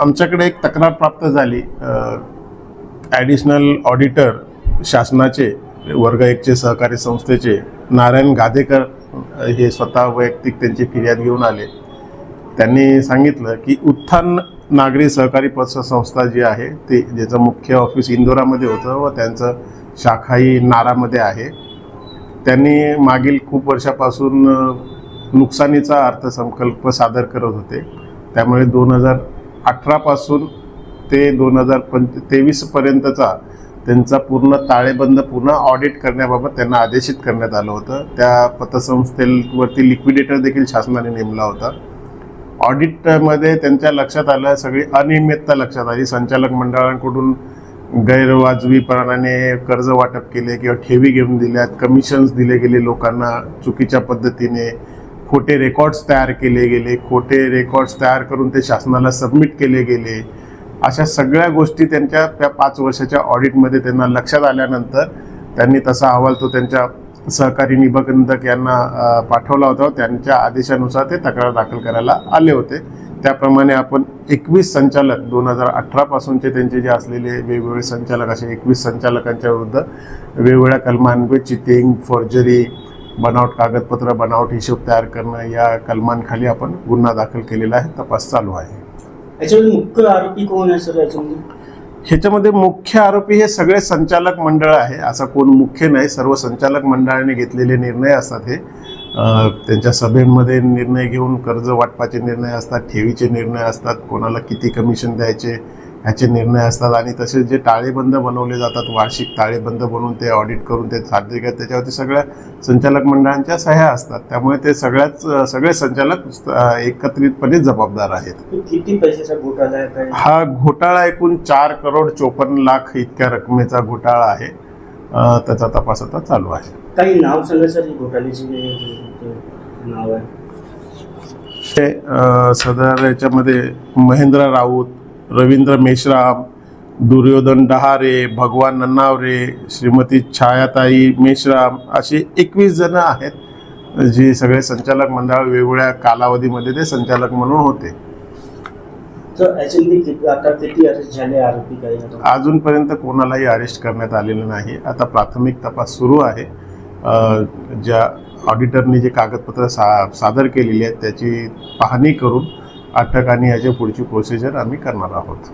आमच्याकडे एक तक्रार प्राप्त झाली. ॲडिशनल ऑडिटर शासनाचे वर्ग एकचे सहकारी संस्थेचे नारायण गादेकर हे स्वतः वैयक्तिक त्यांची फिर्याद घेऊन आले. त्यांनी सांगितलं की उत्थान नागरी सहकारी पतसंस्था जी आहे ते ज्याचं मुख्य ऑफिस इंदोरामध्ये होतं व त्यांचं शाखाही नारामध्ये आहे. त्यांनी मागील खूप वर्षापासून नुकसानीचा अर्थसंकल्प सादर करत होते. त्यामुळे दोन हजार अठरापासून ते दोन हजार पंच तेवीसपर्यंतचा त्यांचा पूर्ण ताळेबंद पूर्ण ऑडिट करण्याबाबत त्यांना आदेशित करण्यात आलं होतं. त्या पतसंस्थेवरती लिक्विडेटर देखील शासनाने नेमला होता. ऑडिटमध्ये त्यांच्या लक्षात आलं सगळी अनियमितता लक्षात आली. संचालक मंडळांकडून गैरवाजवीपणाने कर्ज वाटप केले किंवा ठेवी घेऊन दिल्यात कमिशन्स दिले गेले लोकांना चुकीच्या पद्धतीने. खोटे रेकॉर्ड्स तयार केले गेले खोटे रेकॉर्ड्स तयार करून ते शासनाला सबमिट केले गेले. अशा सगळ्या गोष्टी त्यांच्या त्या पाच वर्षाच्या ऑडिटमध्ये त्यांना लक्षात आल्यानंतर त्यांनी तसा अहवाल तो त्यांच्या सहकारी निबंधक यांना पाठवला होता. त्यांच्या आदेशानुसार ते तक्रार दाखल करायला आले होते. त्याप्रमाणे आपण एकवीस संचालक दोन हजार अठरापासूनचे त्यांचे जे असलेले वेगवेगळे संचालक असे एकवीस संचालकांच्या विरुद्ध वेगवेगळ्या कलमांमध्ये चिटिंग फॉर्जरी बनावट कागदपत्र बनावट हिशोब तयार करणं या कलमांखाली आपण गुन्हा दाखल केलेला आहे तपास चालू आहे. याच्यामध्ये मुख्य आरोपी कोण आहे सर याच्यामध्ये? ह्याच्यामध्ये मुख्य आरोपी हे सगळे संचालक मंडळ आहे असा कोण मुख्य नाही सर्व संचालक मंडळाने घेतलेले निर्णय असतात हे. अं, त्यांच्या सभेमध्ये निर्णय घेऊन कर्ज वाटपाचे निर्णय असतात ठेवीचे निर्णय असतात कोणाला किती कमिशन द्यायचे ह्याचे निर्णय असतात आणि तसेच जे ताळेबंद बनवले जातात वार्षिक ताळेबंद बनवून ते ऑडिट करून ते साध्य करतात त्याच्यावरती सगळ्या संचालक मंडळांच्या सह्या असतात. त्यामुळे ते सगळ्याच सगळे संचालक एकत्रितपणे जबाबदार आहेत. किती पैशाचा घोटाळा हा घोटाळा एकूण चार करोड चोपन्न लाख इतक्या रकमेचा घोटाळा आहे. त्याचा तपास आता चालू आहे. काही नाव सांगा सर ही घोटाळ्याची नाव आहे. सदर याच्यामध्ये महेंद्र राऊत रवींद्र मेश्राम दुर्योधन डहारे भगवान नन्नावरे श्रीमती छायाताई मेश्राम असे एकवीस जण आहेत जी सगळे संचालक मंडळ वेगवेगळ्या कालावधीमध्ये ते संचालक म्हणून होते? अजूनपर्यंत कोणालाही अरेस्ट करण्यात आलेलं नाही. आता प्राथमिक तपास सुरू आहे. ज्या ऑडिटरनी जे कागदपत्र सा सादर केलेली आहेत त्याची पाहणी करून अटक आणि याच्या पुढची प्रोसिजर आम्ही करणार आहोत.